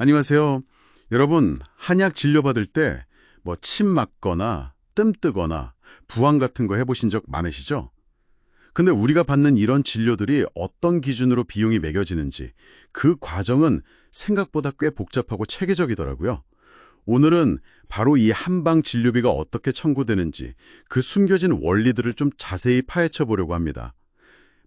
안녕하세요. 여러분, 한약 진료받을 때 뭐 침 맞거나 뜸 뜨거나 부항 같은 거 해보신 적 많으시죠? 근데 우리가 받는 이런 진료들이 어떤 기준으로 비용이 매겨지는지 그 과정은 생각보다 꽤 복잡하고 체계적이더라고요. 오늘은 바로 이 한방 진료비가 어떻게 청구되는지 그 숨겨진 원리들을 좀 자세히 파헤쳐 보려고 합니다.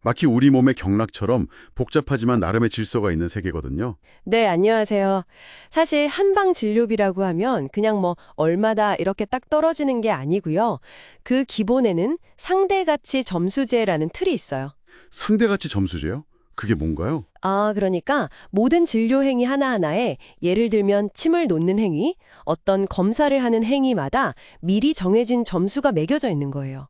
마치 우리 몸의 경락처럼 복잡하지만 나름의 질서가 있는 세계거든요. 네, 안녕하세요. 사실 한방 진료비라고 하면 그냥 뭐 얼마다 이렇게 딱 떨어지는 게 아니고요. 그 기본에는 상대가치 점수제라는 틀이 있어요. 상대가치 점수제요? 그게 뭔가요? 아, 그러니까 모든 진료 행위 하나하나에 예를 들면 침을 놓는 행위, 어떤 검사를 하는 행위마다 미리 정해진 점수가 매겨져 있는 거예요.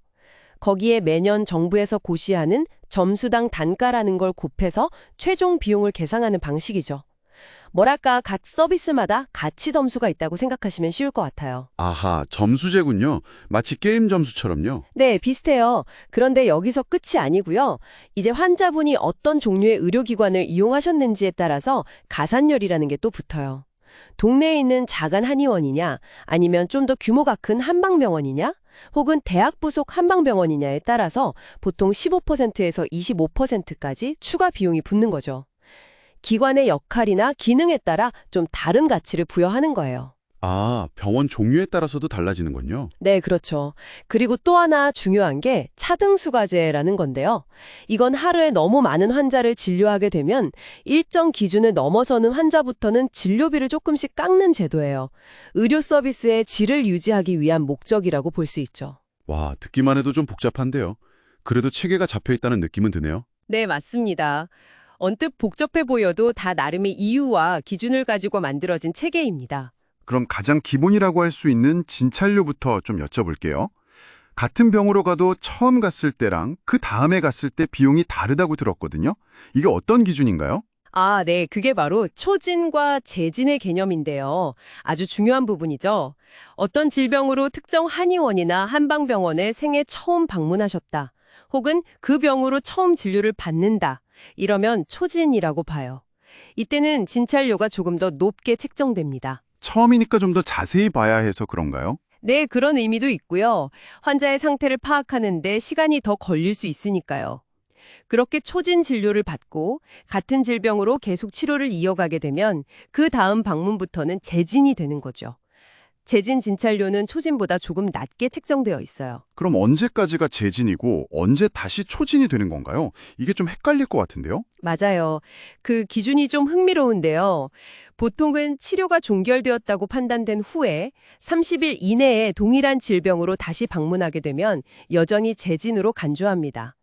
거기에 매년 정부에서 고시하는 점수당 단가라는 걸 곱해서 최종 비용을 계산하는 방식이죠. 뭐랄까 각 서비스마다 가치 점수가 있다고 생각하시면 쉬울 것 같아요. 아하, 점수제군요. 마치 게임 점수처럼요. 네, 비슷해요. 그런데 여기서 끝이 아니고요. 이제 환자분이 어떤 종류의 의료기관을 이용하셨는지에 따라서 가산열이라는 게 또 붙어요. 동네에 있는 작은 한의원이냐, 아니면 좀 더 규모가 큰 한방병원이냐, 혹은 대학 부속 한방병원이냐에 따라서 보통 15%에서 25%까지 추가 비용이 붙는 거죠. 기관의 역할이나 기능에 따라 좀 다른 가치를 부여하는 거예요. 아, 병원 종류에 따라서도 달라지는군요. 네, 그렇죠. 그리고 또 하나 중요한 게 차등수가제라는 건데요. 이건 하루에 너무 많은 환자를 진료하게 되면 일정 기준을 넘어서는 환자부터는 진료비를 조금씩 깎는 제도예요. 의료 서비스의 질을 유지하기 위한 목적이라고 볼 수 있죠. 와, 듣기만 해도 좀 복잡한데요. 그래도 체계가 잡혀 있다는 느낌은 드네요. 네, 맞습니다. 언뜻 복잡해 보여도 다 나름의 이유와 기준을 가지고 만들어진 체계입니다. 그럼 가장 기본이라고 할 수 있는 진찰료부터 좀 여쭤볼게요. 같은 병으로 가도 처음 갔을 때랑 그 다음에 갔을 때 비용이 다르다고 들었거든요. 이게 어떤 기준인가요? 아, 네. 그게 바로 초진과 재진의 개념인데요. 아주 중요한 부분이죠. 어떤 질병으로 특정 한의원이나 한방병원에 생애 처음 방문하셨다. 혹은 그 병으로 처음 진료를 받는다. 이러면 초진이라고 봐요. 이때는 진찰료가 조금 더 높게 책정됩니다. 처음이니까 좀 더 자세히 봐야 해서 그런가요? 네, 그런 의미도 있고요. 환자의 상태를 파악하는데 시간이 더 걸릴 수 있으니까요. 그렇게 초진 진료를 받고 같은 질병으로 계속 치료를 이어가게 되면 그 다음 방문부터는 재진이 되는 거죠. 재진 진찰료는 초진보다 조금 낮게 책정되어 있어요. 그럼 언제까지가 재진이고 언제 다시 초진이 되는 건가요? 이게 좀 헷갈릴 것 같은데요? 맞아요. 그 기준이 좀 흥미로운데요. 보통은 치료가 종결되었다고 판단된 후에 30일 이내에 동일한 질병으로 다시 방문하게 되면 여전히 재진으로 간주합니다.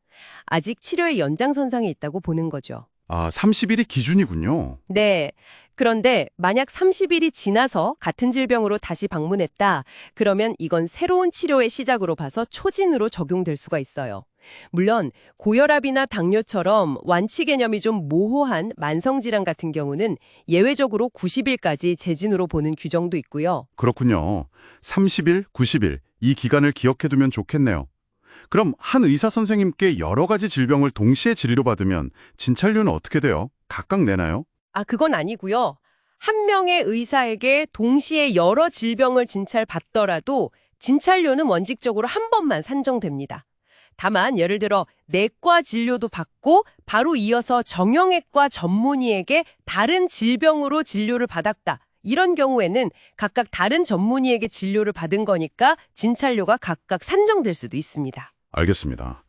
아직 치료의 연장선상에 있다고 보는 거죠. 아, 30일이 기준이군요. 네. 그런데 만약 30일이 지나서 같은 질병으로 다시 방문했다. 그러면 이건 새로운 치료의 시작으로 봐서 초진으로 적용될 수가 있어요. 물론 고혈압이나 당뇨처럼 완치 개념이 좀 모호한 만성질환 같은 경우는 예외적으로 90일까지 재진으로 보는 규정도 있고요. 그렇군요. 30일, 90일 이 기간을 기억해두면 좋겠네요. 그럼 한 의사 선생님께 여러 가지 질병을 동시에 진료받으면 진찰료는 어떻게 돼요? 각각 내나요? 아, 그건 아니고요. 한 명의 의사에게 동시에 여러 질병을 진찰받더라도 진찰료는 원칙적으로 한 번만 산정됩니다. 다만 예를 들어 내과 진료도 받고 바로 이어서 정형외과 전문의에게 다른 질병으로 진료를 받았다. 이런 경우에는 각각 다른 전문의에게 진료를 받은 거니까 진찰료가 각각 산정될 수도 있습니다. 알겠습니다.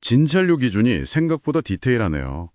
진찰료 기준이 생각보다 디테일하네요.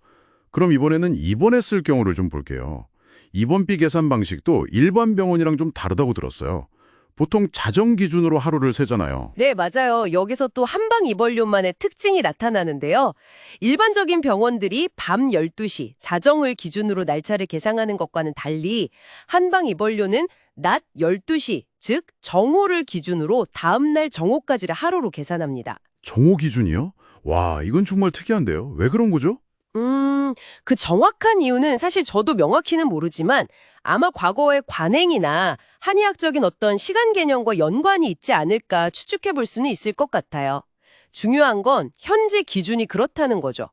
그럼 이번에는 입원했을 경우를 좀 볼게요. 입원비 계산 방식도 일반 병원이랑 좀 다르다고 들었어요. 보통 자정 기준으로 하루를 세잖아요. 네, 맞아요. 여기서 또 한방 입원료만의 특징이 나타나는데요. 일반적인 병원들이 밤 12시 자정을 기준으로 날짜를 계상하는 것과는 달리 한방 입원료는 낮 12시, 즉 정오를 기준으로 다음 날 정오까지를 하루로 계산합니다. 정오 기준이요? 와, 이건 정말 특이한데요. 왜 그런 거죠? 음, 그 정확한 이유는 사실 저도 명확히는 모르지만 아마 과거의 관행이나 한의학적인 어떤 시간 개념과 연관이 있지 않을까 추측해 볼 수는 있을 것 같아요. 중요한 건 현재 기준이 그렇다는 거죠.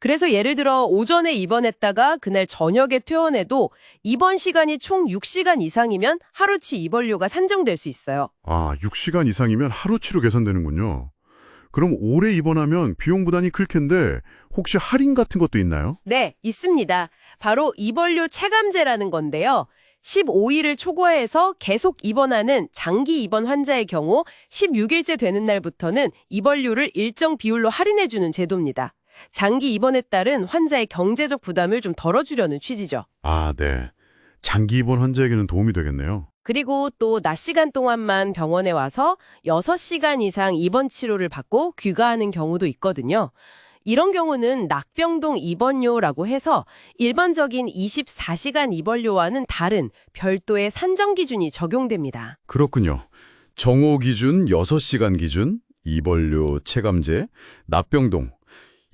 그래서 예를 들어 오전에 입원했다가 그날 저녁에 퇴원해도 입원 시간이 총 6시간 이상이면 하루치 입원료가 산정될 수 있어요. 아, 6시간 이상이면 하루치로 계산되는군요. 그럼 오래 입원하면 비용 부담이 클 텐데 혹시 할인 같은 것도 있나요? 네, 있습니다. 바로 입원료 체감제라는 건데요. 15일을 초과해서 계속 입원하는 장기 입원 환자의 경우 16일째 되는 날부터는 입원료를 일정 비율로 할인해주는 제도입니다. 장기 입원에 따른 환자의 경제적 부담을 좀 덜어주려는 취지죠. 아, 네. 장기 입원 환자에게는 도움이 되겠네요. 그리고 또 낮 시간 동안만 병원에 와서 6시간 이상 입원 치료를 받고 귀가하는 경우도 있거든요. 이런 경우는 낙병동 입원료라고 해서 일반적인 24시간 입원료와는 다른 별도의 산정 기준이 적용됩니다. 그렇군요. 정오 기준 6시간 기준, 입원료 체감제, 납병동.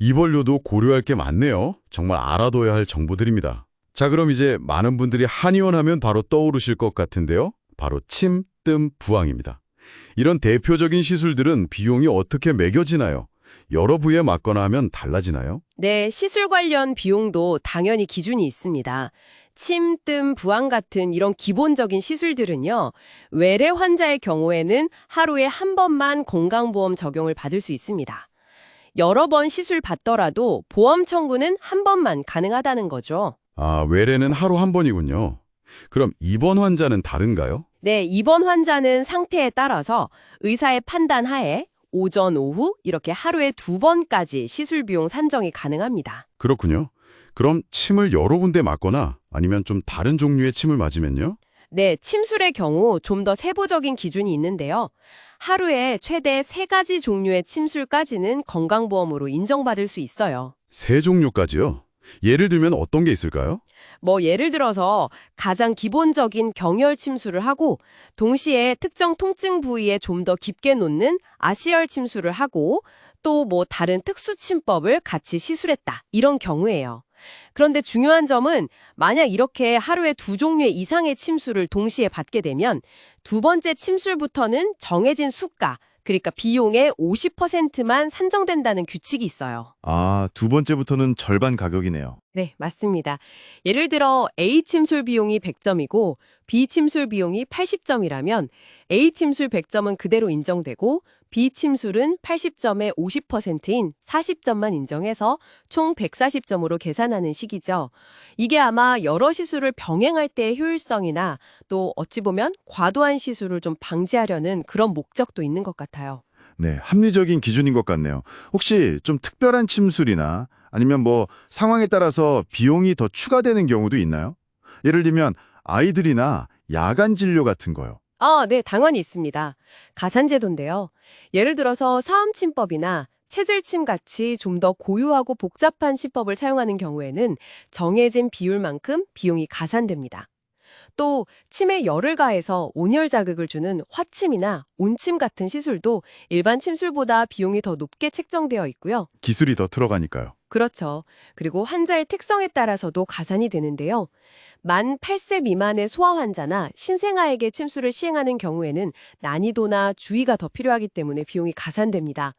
입원료도 고려할 게 많네요. 정말 알아둬야 할 정보들입니다. 자, 그럼 이제 많은 분들이 한의원 하면 바로 떠오르실 것 같은데요. 바로 침, 뜸, 부항입니다. 이런 대표적인 시술들은 비용이 어떻게 매겨지나요? 여러 부위에 맞거나 하면 달라지나요? 네, 시술 관련 비용도 당연히 기준이 있습니다. 침, 뜸, 부항 같은 이런 기본적인 시술들은요, 외래 환자의 경우에는 하루에 한 번만 건강보험 적용을 받을 수 있습니다. 여러 번 시술 받더라도 보험 청구는 한 번만 가능하다는 거죠. 아, 외래는 하루 한 번이군요. 그럼 입원 환자는 다른가요? 네, 입원 환자는 상태에 따라서 의사의 판단 하에 오전, 오후 이렇게 하루에 두 번까지 시술 비용 산정이 가능합니다. 그렇군요. 그럼 침을 여러 군데 맞거나 아니면 좀 다른 종류의 침을 맞으면요? 네, 침술의 경우 좀 더 세부적인 기준이 있는데요. 하루에 최대 세가지 종류의 침술까지는 건강보험으로 인정받을 수 있어요. 세 종류까지요? 예를 들면 어떤 게 있을까요? 뭐 예를 들어서 가장 기본적인 경혈 침술을 하고 동시에 특정 통증 부위에 좀 더 깊게 놓는 아시열 침술을 하고 또 뭐 다른 특수 침법을 같이 시술했다. 이런 경우예요. 그런데 중요한 점은 만약 이렇게 하루에 두 종류의 이상의 침술을 동시에 받게 되면 두 번째 침술부터는 정해진 수가, 그러니까 비용의 50%만 산정된다는 규칙이 있어요. 아, 두 번째부터는 절반 가격이네요. 네, 맞습니다. 예를 들어 A 침술 비용이 100점이고 B 침술 비용이 80점이라면 A 침술 100점은 그대로 인정되고 B 침술은 80점의 50%인 40점만 인정해서 총 140점으로 계산하는 식이죠. 이게 아마 여러 시술을 병행할 때의 효율성이나 또 어찌 보면 과도한 시술을 좀 방지하려는 그런 목적도 있는 것 같아요. 네, 합리적인 기준인 것 같네요. 혹시 좀 특별한 침술이나 아니면 뭐 상황에 따라서 비용이 더 추가되는 경우도 있나요? 예를 들면 아이들이나 야간 진료 같은 거요. 아, 네, 당연히 있습니다. 가산제도인데요. 예를 들어서 사음침법이나 체질침 같이 좀 더 고유하고 복잡한 시법을 사용하는 경우에는 정해진 비율만큼 비용이 가산됩니다. 또 침에 열을 가해서 온열 자극을 주는 화침이나 온침 같은 시술도 일반 침술보다 비용이 더 높게 책정되어 있고요. 기술이 더 들어가니까요. 그렇죠. 그리고 환자의 특성에 따라서도 가산이 되는데요. 만 8세 미만의 소아 환자나 신생아에게 침술을 시행하는 경우에는 난이도나 주의가 더 필요하기 때문에 비용이 가산됩니다.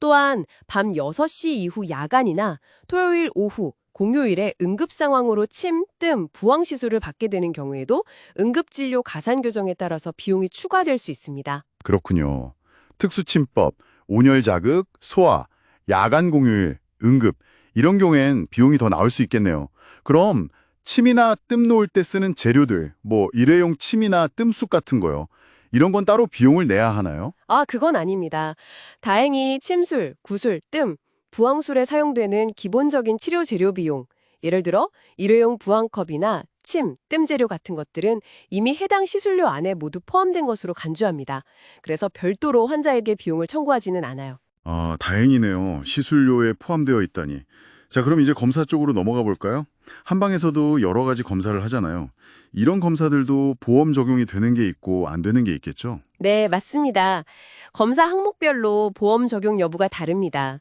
또한 밤 6시 이후 야간이나 토요일 오후, 공휴일에 응급 상황으로 침, 뜸, 부항 시술을 받게 되는 경우에도 응급진료 가산 규정에 따라서 비용이 추가될 수 있습니다. 그렇군요. 특수침법, 온열 자극, 소아, 야간 공휴일, 응급 이런 경우엔 비용이 더 나올 수 있겠네요. 그럼 침이나 뜸 놓을 때 쓰는 재료들, 뭐 일회용 침이나 뜸쑥 같은 거요. 이런 건 따로 비용을 내야 하나요? 아, 그건 아닙니다. 다행히 침술, 구술, 뜸, 부항술에 사용되는 기본적인 치료 재료 비용, 예를 들어 일회용 부항컵이나 침, 뜸 재료 같은 것들은 이미 해당 시술료 안에 모두 포함된 것으로 간주합니다. 그래서 별도로 환자에게 비용을 청구하지는 않아요. 아, 다행이네요. 시술료에 포함되어 있다니. 자, 그럼 이제 검사 쪽으로 넘어가 볼까요? 한방에서도 여러 가지 검사를 하잖아요. 이런 검사들도 보험 적용이 되는 게 있고 안 되는 게 있겠죠? 네, 맞습니다. 검사 항목별로 보험 적용 여부가 다릅니다.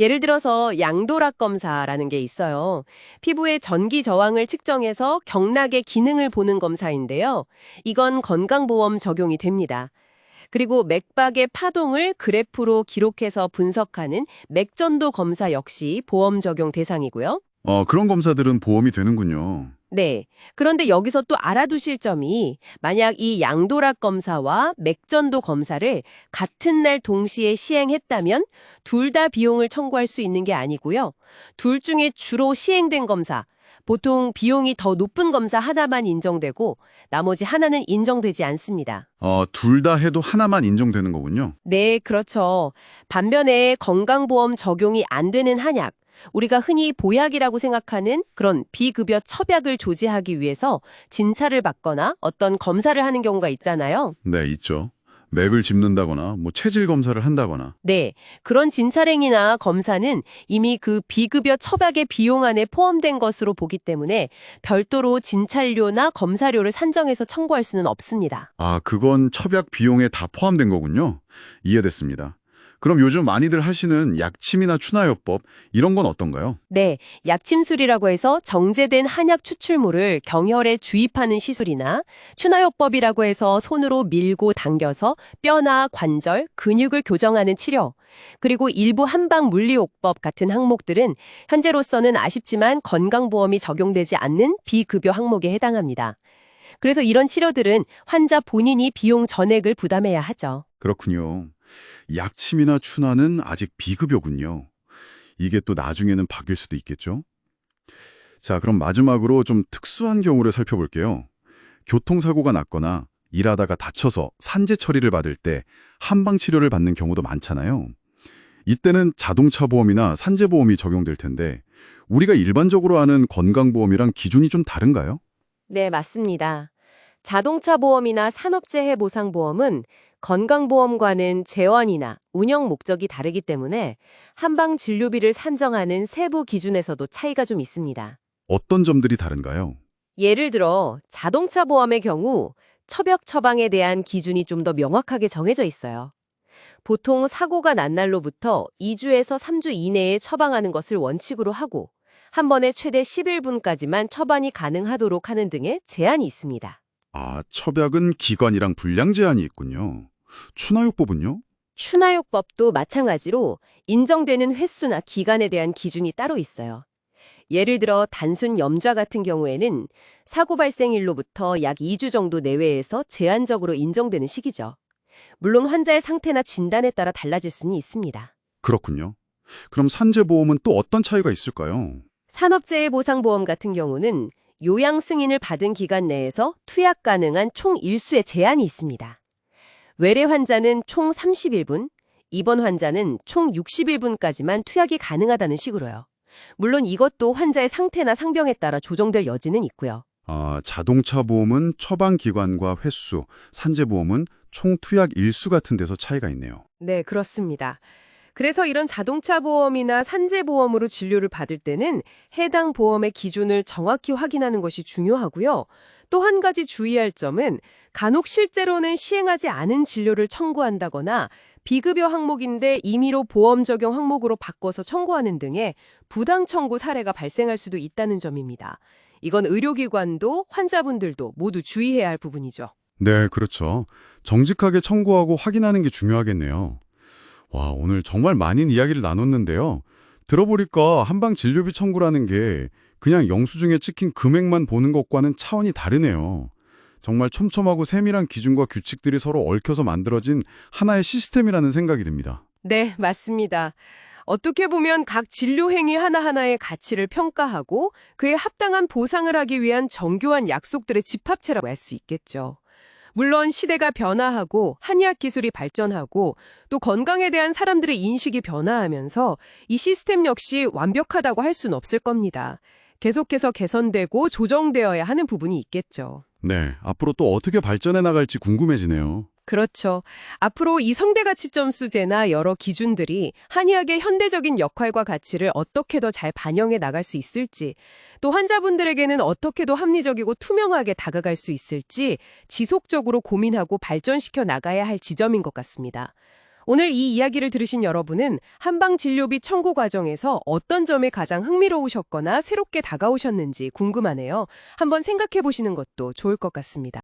예를 들어서 양도락 검사라는 게 있어요. 피부의 전기 저항을 측정해서 경락의 기능을 보는 검사인데요. 이건 건강보험 적용이 됩니다. 그리고 맥박의 파동을 그래프로 기록해서 분석하는 맥전도 검사 역시 보험 적용 대상이고요. 어, 그런 검사들은 보험이 되는군요. 네. 그런데 여기서 또 알아두실 점이 만약 이 양도락 검사와 맥전도 검사를 같은 날 동시에 시행했다면 둘 다 비용을 청구할 수 있는 게 아니고요. 둘 중에 주로 시행된 검사, 보통 비용이 더 높은 검사 하나만 인정되고 나머지 하나는 인정되지 않습니다. 어, 둘 다 해도 하나만 인정되는 거군요. 네, 그렇죠. 반면에 건강보험 적용이 안 되는 한약, 우리가 흔히 보약이라고 생각하는 그런 비급여 첩약을 조제하기 위해서 진찰을 받거나 어떤 검사를 하는 경우가 있잖아요. 네, 있죠. 맥을 짚는다거나 뭐 체질 검사를 한다거나 네, 그런 진찰행위나 검사는 이미 그 비급여 첩약의 비용 안에 포함된 것으로 보기 때문에 별도로 진찰료나 검사료를 산정해서 청구할 수는 없습니다. 아, 그건 첩약 비용에 다 포함된 거군요. 이해됐습니다. 그럼 요즘 많이들 하시는 약침이나 추나요법 이런 건 어떤가요? 네, 약침술이라고 해서 정제된 한약 추출물을 경혈에 주입하는 시술이나 추나요법이라고 해서 손으로 밀고 당겨서 뼈나 관절, 근육을 교정하는 치료, 그리고 일부 한방 물리요법 같은 항목들은 현재로서는 아쉽지만 건강보험이 적용되지 않는 비급여 항목에 해당합니다. 그래서 이런 치료들은 환자 본인이 비용 전액을 부담해야 하죠. 그렇군요. 약침이나 추나는 아직 비급여군요. 이게 또 나중에는 바뀔 수도 있겠죠? 자, 그럼 마지막으로 좀 특수한 경우를 살펴볼게요. 교통사고가 났거나 일하다가 다쳐서 산재 처리를 받을 때 한방 치료를 받는 경우도 많잖아요. 이때는 자동차 보험이나 산재 보험이 적용될 텐데 우리가 일반적으로 아는 건강보험이랑 기준이 좀 다른가요? 네, 맞습니다. 자동차 보험이나 산업재해 보상 보험은 건강보험과는 재원이나 운영 목적이 다르기 때문에 한방 진료비를 산정하는 세부 기준에서도 차이가 좀 있습니다. 어떤 점들이 다른가요? 예를 들어 자동차 보험의 경우 처벽 처방에 대한 기준이 좀 더 명확하게 정해져 있어요. 보통 사고가 난 날로부터 2주에서 3주 이내에 처방하는 것을 원칙으로 하고 한 번에 최대 10일분까지만 처방이 가능하도록 하는 등의 제한이 있습니다. 아, 첩약은 기관이랑 분량 제한이 있군요. 추나요법은요? 추나요법도 마찬가지로 인정되는 횟수나 기간에 대한 기준이 따로 있어요. 예를 들어 단순 염좌 같은 경우에는 사고 발생일로부터 약 2주 정도 내외에서 제한적으로 인정되는 시기죠. 물론 환자의 상태나 진단에 따라 달라질 수는 있습니다. 그렇군요. 그럼 산재보험은 또 어떤 차이가 있을까요? 산업재해 보상보험 같은 경우는 요양 승인을 받은 기간 내에서 투약 가능한 총 일수의 제한이 있습니다. 외래 환자는 총 30일분, 입원 환자는 총 60일분까지만 투약이 가능하다는 식으로요. 물론 이것도 환자의 상태나 상병에 따라 조정될 여지는 있고요. 아, 자동차 보험은 처방 기관과 횟수, 산재 보험은 총 투약 일수 같은 데서 차이가 있네요. 네, 그렇습니다. 그래서 이런 자동차 보험이나 산재 보험으로 진료를 받을 때는 해당 보험의 기준을 정확히 확인하는 것이 중요하고요. 또 한 가지 주의할 점은 간혹 실제로는 시행하지 않은 진료를 청구한다거나 비급여 항목인데 임의로 보험 적용 항목으로 바꿔서 청구하는 등의 부당 청구 사례가 발생할 수도 있다는 점입니다. 이건 의료기관도 환자분들도 모두 주의해야 할 부분이죠. 네, 그렇죠. 정직하게 청구하고 확인하는 게 중요하겠네요. 와, 오늘 정말 많은 이야기를 나눴는데요. 들어보니까 한방 진료비 청구라는 게 그냥 영수증에 찍힌 금액만 보는 것과는 차원이 다르네요. 정말 촘촘하고 세밀한 기준과 규칙들이 서로 얽혀서 만들어진 하나의 시스템이라는 생각이 듭니다. 네, 맞습니다. 어떻게 보면 각 진료 행위 하나하나의 가치를 평가하고 그에 합당한 보상을 하기 위한 정교한 약속들의 집합체라고 할 수 있겠죠. 물론 시대가 변화하고 한의학 기술이 발전하고 또 건강에 대한 사람들의 인식이 변화하면서 이 시스템 역시 완벽하다고 할 수는 없을 겁니다. 계속해서 개선되고 조정되어야 하는 부분이 있겠죠. 네, 앞으로 또 어떻게 발전해 나갈지 궁금해지네요. 그렇죠. 앞으로 이 성대가치 점수제나 여러 기준들이 한의학의 현대적인 역할과 가치를 어떻게 더 잘 반영해 나갈 수 있을지, 또 환자분들에게는 어떻게 더 합리적이고 투명하게 다가갈 수 있을지 지속적으로 고민하고 발전시켜 나가야 할 지점인 것 같습니다. 오늘 이 이야기를 들으신 여러분은 한방 진료비 청구 과정에서 어떤 점이 가장 흥미로우셨거나 새롭게 다가오셨는지 궁금하네요. 한번 생각해 보시는 것도 좋을 것 같습니다.